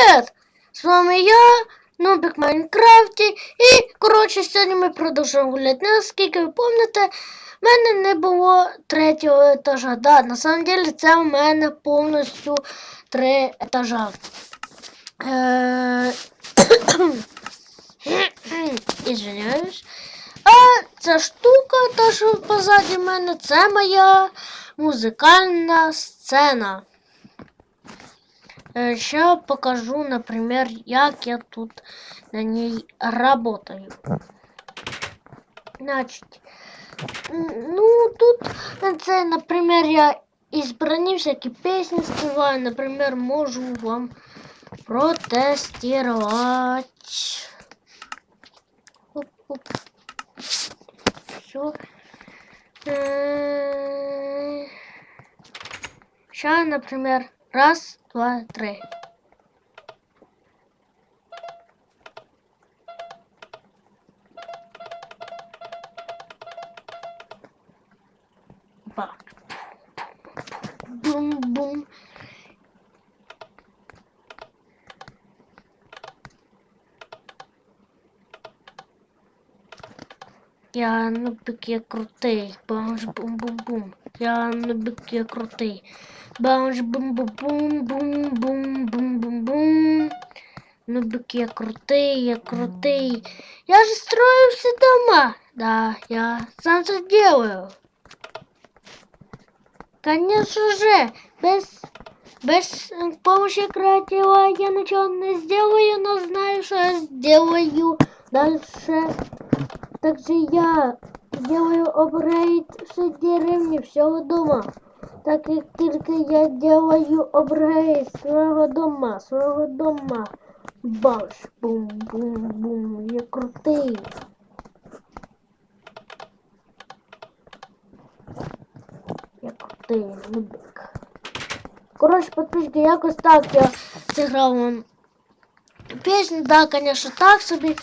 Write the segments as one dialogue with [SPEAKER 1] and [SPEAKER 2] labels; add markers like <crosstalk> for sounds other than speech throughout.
[SPEAKER 1] привіт! З вами я, Нубик Майнкрафті. І, коротше, сьогодні ми продовжуємо гуляти. Наскільки ви пам'ятаєте, в мене не було третього етажа. Да, на самом деле це в мене повністю три етажа. Е... <coughs> А ця штука, та що позаді мене, це моя музикальна сцена. Э, Сейчас покажу, например, як я тут на ней работаю. Значить, м, ну тут на це, например, я із броні всякі пісні співаю, например, можу вам протестувати. Оп-оп. Все. Сейчас, например, раз, два, три. Бум-бум. Я нубик, я крутий. Баунж бум бум бум. Я нубик, я крутий. Баунж бум бум бум бум бум бум бум бум. Нубик, я крутий, я крутий. Я же строю все дома. Да, я сам это делаю. Конечно же, без, без помощи креатива я ничего не сделаю, но знаю, что я сделаю дальше. Также я делаю апгрейд всей деревни, всего дома. Так как только я делаю апгрейд своего дома, своего дома. Баш, бум-бум-бум, я крутий. Я крутий, нубик. Коротше, подписчики, якось так я зіграв вам пісню. Да, конечно, так собі.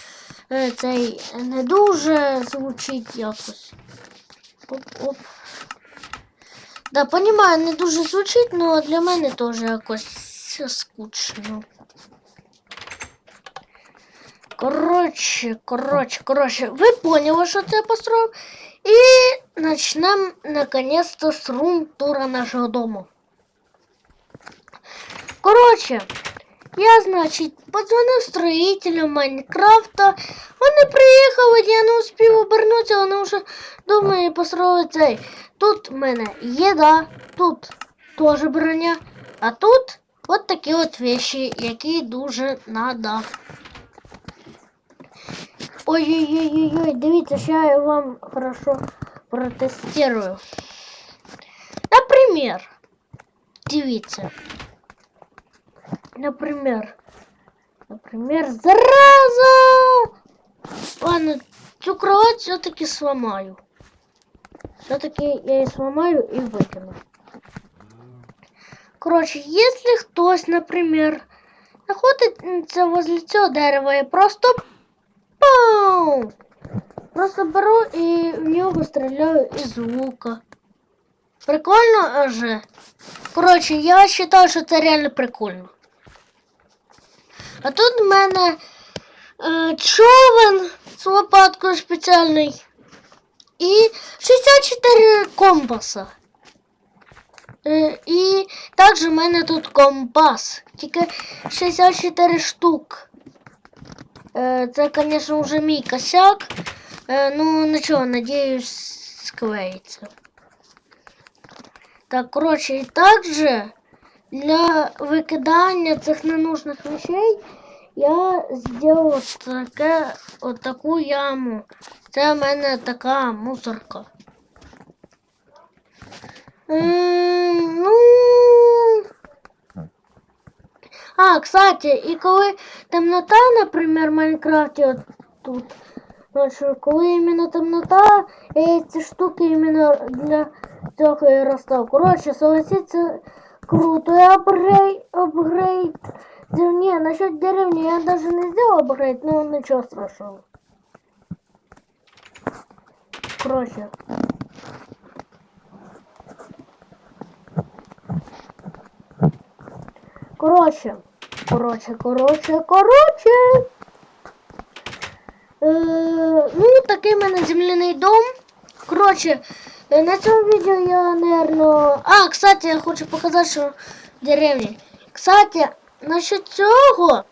[SPEAKER 1] Е, Цей не дуже звучить якось. Оп-оп. Да, понимаю, не дуже звучить, але для мене теж якось скучно. Коротше, коротше, коротше, ви поняли, що це я построїв. І почнемо наконец-то з рум-тура нашого дому. Коротше, я, значить, подзвонив строїтелям Майнкрафта. Вони приїхали, я не успів обернутися, вони вже думаю построїли цей. Тут в мене їда, тут теж броня, а тут от такі от вещи, які дуже надо. Ой-ой-ой-ой, дивіться, що я вам хорошо протестирую. Например, дивіться. Например, например, зараза! Ладно, цю кровать все-таки сломаю. Все-таки я ее сломаю и выкину. Короче, если хтось, например, находится возле цього дерева, я просто пау! Просто беру и в нього стріляю із лука. Прикольно же? Коротше, я вважаю, що це реально прикольно. А тут в мене е, човен з лопаткою спеціальний і 64 компаса. Е, і також в мене тут компас. Тільки 64 штук. Е, це, звісно, вже мій косяк. Е, ну, нічого, надіюсь, склеїться. Так, коротше, і також для викидання цих ненужних вещей я зробив таке, от таку яму. Це в мене така мусорка. М, ну. А, кстати, і коли темнота, наприклад, в Майнкрафті от тут. Коли іменно темнота, я ці штуки іменно для цього і розстав. Коротше, согласіться, круто. Я апгрейд, апгрейд. Не, насчет деревни я даже не сделал апгрейд, но ничего страшного. Короче. Короче. Коротше, коротше, коротше. Е, ну, такий в мене земляний дом. Коротше, е, на цьому відео я, наверно... А, кстати, я хочу показати, що деревні. Кстати, насчет цього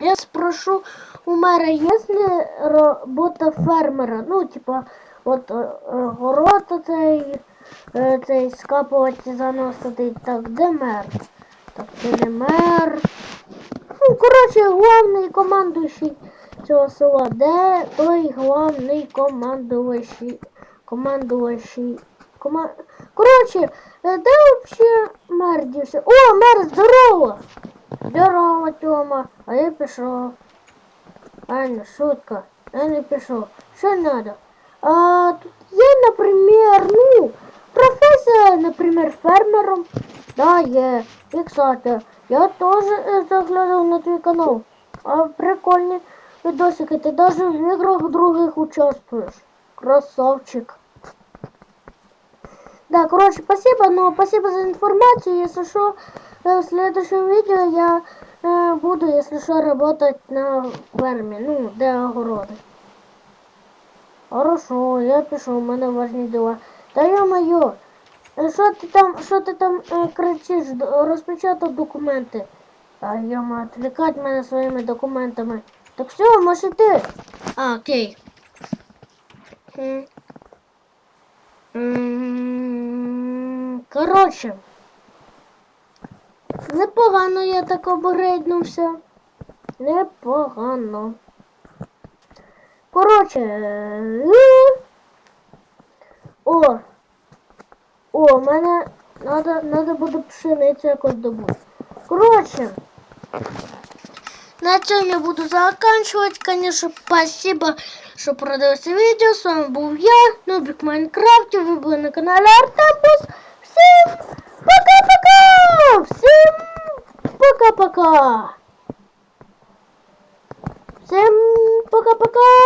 [SPEAKER 1] я спрошу у мэра, есть ли робота фермера? Ну, типа, от е, е, город оцей, е, цей скапувати, заносити. Так, де мер? Так, це не мер. Ну, коротше, главний командуючий цього села. Де той главний командуючий? Командуючий. Кома... Коротше, е, де вообще мер дівся? О, мер, здорово! Здорово, Тьома. А я пішов. Не шутка. Я не пішов. Що надо? А, тут є, наприклад, ну, професія, наприклад, фермером. Да, є. І, кстати, я теж е, заглядав на твій канал. А прикольні видосики. Ти навіть в іграх других участвуєш. Красавчик. Да, короче, спасибо, но спасибо за информацию. Если что, э, в следующем видео я э, буду, если что, работать на ферме, ну, де огороди. Хорошо, я пішов, у мене важні дела. Та ё-моё, е, що ти там, що ти там е, кричиш, Д- розпечатав документи. А ё відвлекать мене своїми документами. Так все, може ти. А, окей. Коротше. Непогано я так обрейднувся. Непогано. Коротше. О! О, мене надо, буде пшеницю якось добути. Коротше. На этом я буду заканчивать. Конечно, спасибо, что продалось видео. С вами был я, Нубик Майнкрафт. И вы были на канале Артампус. Всем пока-пока! Всем пока-пока! Всем пока-пока!